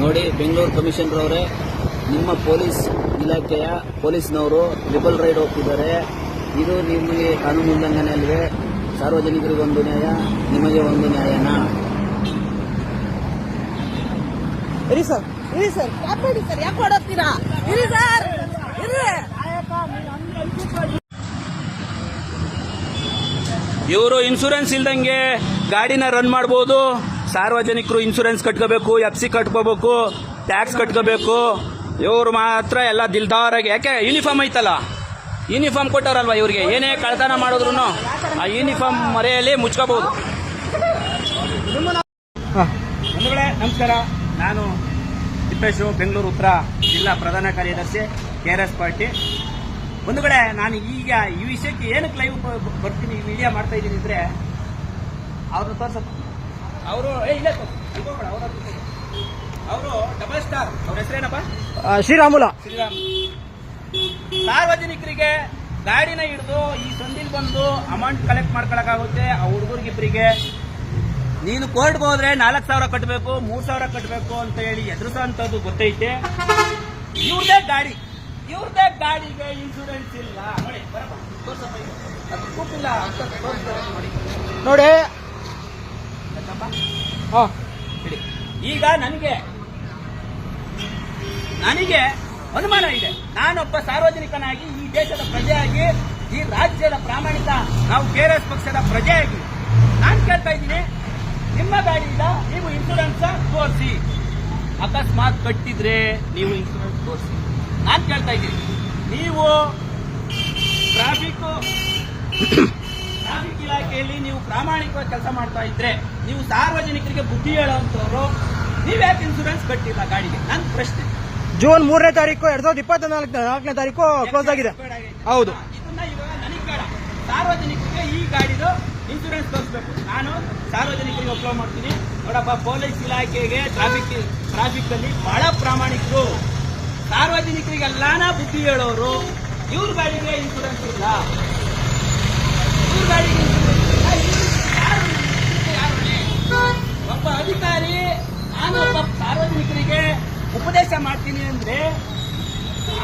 ನೋಡಿ ಬೆಂಗಳೂರು ಕಮಿಷನರ್ ಅವರೇ ನಿಮ್ಮ ಪೊಲೀಸ್ ಇಲಾಖೆಯ ಪೊಲೀಸ್ನವರು ಟ್ರಿಬಲ್ ರೈಡ್ ಹೋಗ್ತಿದ್ದಾರೆ. ಇದು ನಿಮಗೆ ಕಾನೂನು ಉಲ್ಲಂಘನೆ ಅಲ್ವೇ? ಸಾರ್ವಜನಿಕರಿಗೊಂದು ನ್ಯಾಯ ನಿಮಗೆ ಒಂದು ನ್ಯಾಯನಾ? ಇರಿ ಸರ್ ಇರಿ ಸರ್. ಕಾಪಾಡಿ ಸರ್ ಯಾಕೆ ಓಡೋಗ್ತೀರಾ ಇರಿ ಸರ್ ಇರಿ. ಇವರು ಇನ್ಶೂರೆನ್ಸ್ ಇಲ್ದಂಗೆ ಗಾಡಿನ ರನ್ ಮಾಡ್ಬೋದು. ಸಾರ್ವಜನಿಕರು ಇನ್ಶೂರೆನ್ಸ್ ಕಟ್ಕೋಬೇಕು ಎಫ್ ಸಿ ಕಟ್ಕೋಬೇಕು ಟ್ಯಾಕ್ಸ್ ಕಟ್ಕೋಬೇಕು. ಇವರು ಮಾತ್ರ ಎಲ್ಲ ದಿಲ್ದಾರಾಗಿ ಯಾಕೆ? ಯೂನಿಫಾರ್ಮ್ ಐತಲ್ಲ. ಯೂನಿಫಾರ್ಮ್ ಕೊಟ್ಟವ್ರಲ್ವ ಇವ್ರಿಗೆ? ಏನೇ ಕಳ್ತನ ಮಾಡಿದ್ರು ಆ ಯೂನಿಫಾರ್ಮ್ ಮರೆಯಲ್ಲಿ ಮುಚ್ಕೋಬಹುದು. ನಮಸ್ಕಾರ. ನಾನು ತಿಪ್ಪೇಶು ಬೆಂಗಳೂರು ಉತ್ತರ ಜಿಲ್ಲಾ ಪ್ರಧಾನ ಕಾರ್ಯದರ್ಶಿ ಕೆ ಆರ್ ಎಸ್ ಪಾರ್ಟಿ ಒಂದು ಕಡೆ ನಾನು ಈಗ ಈ ವಿಷಯಕ್ಕೆ ಏನಕ್ಕೆ ಲೈವ್ ಬರ್ತೀನಿ, ಈ ವಿಡಿಯೋ ಮಾಡ್ತಾ ಇದ್ದೀನಿ ಅಂದರೆ, ಅವ್ರನ್ನ ತೋರ್ಸಪ್ಪ ಅವರು ಇಲ್ಲ ಅವರು ಡಬಲ್ ಸ್ಟಾರ್ ಅವ್ರ ಹೆಸರೇನಪ್ಪ? ಶ್ರೀರಾಮುಲ. ಶ್ರೀರಾಮ್. ಸಾರ್ವಜನಿಕರಿಗೆ ಗಾಡಿನ ಹಿಡಿದು ಈ ಸಂದಿಲ್ ಬಂದು ಅಮೌಂಟ್ ಕಲೆಕ್ಟ್ ಮಾಡ್ಕೊಳಕ್ಕಾಗುತ್ತೆ ಆ ಹುಡುಗರಿಗಿಬ್ಬರಿಗೆ ನೀನು ಕೋರ್ಟ್ಗೆ ಹೋದ್ರೆ ನಾಲ್ಕು ಸಾವಿರ ಕಟ್ಟಬೇಕು ಮೂರ್ ಸಾವಿರ ಕಟ್ಟಬೇಕು ಅಂತ ಹೇಳಿ ಎದುರಿಸೋಂಥದ್ದು ಗೊತ್ತೈತೆ. ಇವ್ರದೇ ಗಾಡಿ. ಇವ್ರದೇ ಗಾಡಿಗೆ ಇನ್ಶೂರೆನ್ಸ್ ಇಲ್ಲ. ನೋಡಿ ಬರಪ್ಪ, ತೋರ್ಸಪ್ಪ ಇದು. ಅದು proof ಇಲ್ಲ ಅಂತ ತೋರಿಸ್ತಾರೆ ನೋಡಿ ನೋಡಿ ಆಯ್ತಪ್ಪ? ಹಾ ಹೇಳಿ. ಈಗ ನನಗೆ ನನಗೆ ಅನುಮಾನ ಇದೆ. ನಾನೊಬ್ಬ ಸಾರ್ವಜನಿಕನಾಗಿ ಈ ದೇಶದ ಪ್ರಜೆಯಾಗಿ, ಈ ರಾಜ್ಯದ ಪ್ರಾಮಾಣಿಕ, ನಾವು ಕೆಆರ್ಎಸ್ ಪಕ್ಷದ ಪ್ರಜೆಯಾಗಿ ನಾನು ಕೇಳ್ತಾ ಇದ್ದೀನಿ. ನಿಮ್ಮ ಗಾಡಿಯಿಂದ ನೀವು ಇನ್ಶೂರೆನ್ಸ್ ತೋರಿಸಿ. ಅಕಸ್ಮಾತ್ ಕಟ್ಟಿದ್ರೆ ನೀವು ಇನ್ಶೂರೆನ್ಸ್ ತೋರಿಸಿ. ನಾನು ಕೇಳ್ತಾ ಇದ್ದೀನಿ. ನೀವು ಟ್ರಾಫಿಕ್ ಟ್ರಾಫಿಕ್ ಇಲಾಖೆಯಲ್ಲಿ ನೀವು ಪ್ರಾಮಾಣಿಕವಾಗಿ ಕೆಲಸ ಮಾಡ್ತಾ ಇದ್ರೆ ನೀವು ಸಾರ್ವಜನಿಕರಿಗೆ ಬುದ್ಧಿ ಹೇಳುವಂತವ್ರು ನೀವ್ಯಾಕೆ ಇನ್ಶೂರೆನ್ಸ್ ಕಟ್ಟಿಲ್ಲ ಗಾಡಿಗೆ? ನನ್ನ ಪ್ರಶ್ನೆ. ಜೂನ್ ಮೂರನೇ ತಾರೀಕು ಎರಡ್ ಸಾವಿರದ ಇಪ್ಪತ್ತ ನಾಲ್ಕನೇ ತಾರೀಕು ಕ್ಲೋಸ್ ಆಗಿದೆ. ಹೌದು. ಇದನ್ನ ಇವಾಗ ನನಗೆ ಬೇಡ. ಸಾರ್ವಜನಿಕರಿಗೆ ಈ ಗಾಡಿದು ಇನ್ಸೂರೆನ್ಸ್ ತೋರಿಸ್ಬೇಕು. ನಾನು ಸಾರ್ವಜನಿಕರಿಗೆ ಅಪ್ಲೋಡ್ ಮಾಡ್ತೀನಿ. ನೋಡಪ್ಪ ಪೊಲೀಸ್ ಇಲಾಖೆಗೆ ಟ್ರಾಫಿಕ್ ಟ್ರಾಫಿಕ್ ಅಲ್ಲಿ ಬಹಳ ಪ್ರಾಮಾಣಿಕರು. ಸಾರ್ವಜನಿಕರಿಗೆಲ್ಲಾನ ಬುದ್ಧಿ ಹೇಳೋರು ಇವ್ರ ಗಾಡಿಗೆ ಇನ್ಸೂರೆನ್ಸ್ ಇಲ್ಲ ಇವ್ರ ಗಾಡಿಗೆ ಇನ್ಶೂರೆನ್ಸ್ ಇಲ್ಲ ಇವ್ರು ಯಾರು? ಇದಕ್ಕೆ ಯಾರು ಹೊಣೆ? ಒಬ್ಬ ಅಧಿಕಾರಿ, ನಾನು ಒಬ್ಬ ಸಾರ್ವಜನಿಕರಿಗೆ ಉಪದೇಶ ಮಾಡ್ತೀನಿ ಅಂದ್ರೆ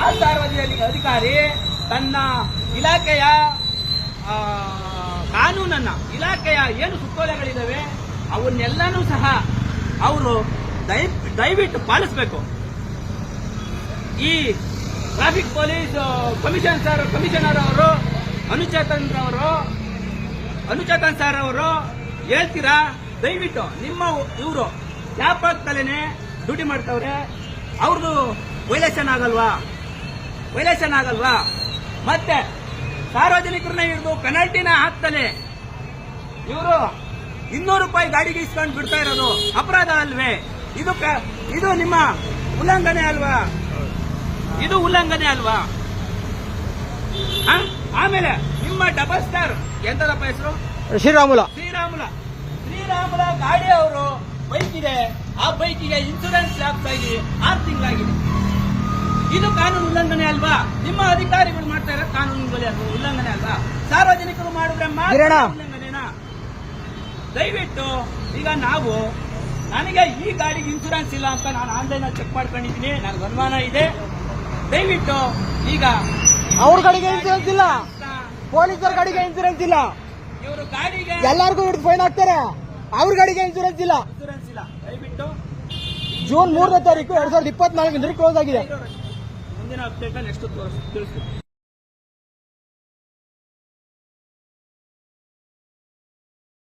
ಆ ಸಾರ್ವಜನಿಕ ಅಧಿಕಾರಿ ತನ್ನ ಇಲಾಖೆಯ ಕಾನೂನನ್ನ, ಇಲಾಖೆಯ ಏನು ಸುತ್ತೋಲೆಗಳಿದ್ದಾವೆ ಅವನ್ನೆಲ್ಲನೂ ಸಹ ಅವರು ದಯ, ದಯವಿಟ್ಟು ಪಾಲಿಸಬೇಕು. ಈ traffic police commission sir, commissioner ಅವರು ಅನುಚೇತನ್ ಅವರು ಅನುಚೇತನ್ ಸರ್ ಅವರು ಹೇಳ್ತೀರಾ? ದಯವಿಟ್ಟು ನಿಮ್ಮ ಇವರು ವ್ಯಾಪಕದಲ್ಲೇನೆ ಡ್ಯೂಟಿ ಮಾಡ್ತವ್ರೆ ಅವ್ರದ್ದು ವೈಲೇಷನ್ ಆಗಲ್ವಾ? ವೈಲೇಷನ್ ಆಗಲ್ವಾ? ಮತ್ತೆ ಸಾರ್ವಜನಿಕರನ್ನ ಹಿಡಿದು ಪೆನಾಲ್ಟಿನ ಹಾಕ್ತಲೆ ಇವರು ಇನ್ನೂರು ರೂಪಾಯಿ ಗಾಡಿಗೆ ಇಸ್ಕೊಂಡು ಬಿಡ್ತಾ ಇರೋದು ಅಪರಾಧ ಅಲ್ವೇ? ಇದು ಇದು ನಿಮ್ಮ ಉಲ್ಲಂಘನೆ ಅಲ್ವಾ? ಇದು ಉಲ್ಲಂಘನೆ ಅಲ್ವಾ? ಆಮೇಲೆ ನಿಮ್ಮ ಡಬಲ್ ಸ್ಟಾರ್ ಎಂತದಪ್ಪ ಹೆಸರು? ಶ್ರೀರಾಮುಲ. ಶ್ರೀರಾಮುಲ. ಶ್ರೀರಾಮುಲ ಗಾಡಿ ಅವರು ಬೈಕ್ ಇದೆ. ಆ ಬೈಕಿಗೆ ಇನ್ಸೂರೆನ್ಸ್ ಲ್ಯಾಪ್ಸ್ ಆಗಿ ಆರು ತಿಂಗಳಾಗಿದೆ. ಇದು ಕಾನೂನು ಉಲ್ಲಂಘನೆ ಅಲ್ವಾ? ನಿಮ್ಮ ಅಧಿಕಾರಿಗಳು ಮಾಡ್ತಾ ಇರೋ ಕಾನೂನು ಉಲ್ಲಂಘನೆ ಅಲ್ವಾ? ಸಾರ್ವಜನಿಕರು ಮಾಡಿದ್ರೆ ಮಾತ್ರ. ಉಲ್ಲಂಘನೆನಾ? ದಯವಿಟ್ಟು ಈಗ ನಾವು ನನಗೆ ಈ ಗಾಡಿಗೆ ಇನ್ಸೂರೆನ್ಸ್ ಇಲ್ಲ ಅಂತ ನಾನು ಆನ್ಲೈನ್ ಚೆಕ್ ಮಾಡ್ಕೊಂಡಿದ್ದೀನಿ. ನನಗೆ ಅನುಮಾನ ಇದೆ. ದಯವಿಟ್ಟು ಈಗ ಅವ್ರ ಗಾಡಿಗೆ ಇನ್ಸೂರೆನ್ಸ್ ಇಲ್ಲ. ಪೊಲೀಸರ ಗಾಡಿಗೆ ಇನ್ಸೂರೆನ್ಸ್ ಇಲ್ಲ. ಇವರು ಗಾಡಿಗೆ ಎಲ್ಲರಿಗೂ ಹಿಡಿದು ಫೈನ್ ಹಾಕ್ತಾರೆ ಅವ್ರ ಗಾಡಿಗೆ ಇನ್ಸೂರೆನ್ಸ್ ಇಲ್ಲ. ಇನ್ಸೂರೆನ್ಸ್ ಇಲ್ಲ. ದಯವಿಟ್ಟು ಜೂನ್ ಮೂರನೇ ತಾರೀಕು ಎರಡ್ ಸಾವಿರದ ಇಪ್ಪತ್ನಾಲ್ಕು ಕ್ಲೋಸ್ ಆಗಿದೆ. ಮುಂದಿನ ಅಪ್ಡೇಟ್ ನೆಕ್ಸ್ಟ್ ತಿಳಿಸ್ತೀನಿ.